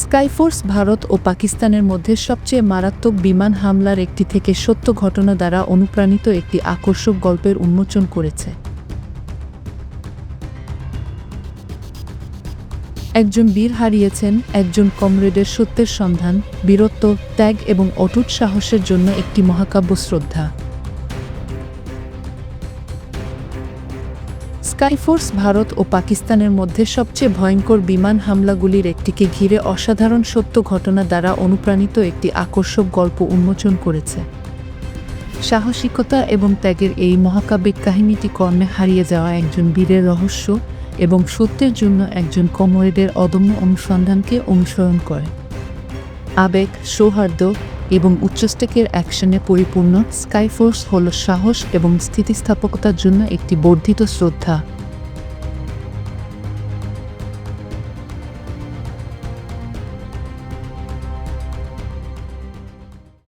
Sky Force Bharat ও পাকিস্তানের মধ্যে সবচেয়ে মারাত্মক বিমান হামলার একটি থেকে সত্য ঘটনা দ্বারা অনুপ্রাণিত একটি আকর্ষক গল্পের উন্মোচন করেছে। একজন বীর হারিয়েছেন একজন কমরেডের সত্যের সন্ধান, বীরত্ব, ত্যাগ এবং অটুট সাহসের জন্য একটি মহাকাব্য শ্রদ্ধা। স্কাইফোর্স ভারত ও পাকিস্তানের মধ্যে সবচেয়ে ভয়ঙ্কর বিমান হামলাগুলির একটিকে ঘিরে অসাধারণ সত্য ঘটনা দ্বারা অনুপ্রাণিত একটি আকর্ষক গল্প উন্মোচন করেছে। সাহসিকতা এবং ত্যাগের এই মহাকাব্যিক কাহিনীটি কর্মে হারিয়ে যাওয়া একজন বীরের রহস্য এবং সত্যের জন্য একজন কমরেডের অদম্য অনুসন্ধানকে অনুসরণ করে। আবেগ, সৌহার্দ্য এবং উচ্চস্টেকের অ্যাকশনে পরিপূর্ণ স্কাইফোর্স হল সাহস এবং স্থিতিস্থাপকতার জন্য একটি বর্ধিত শ্রদ্ধা।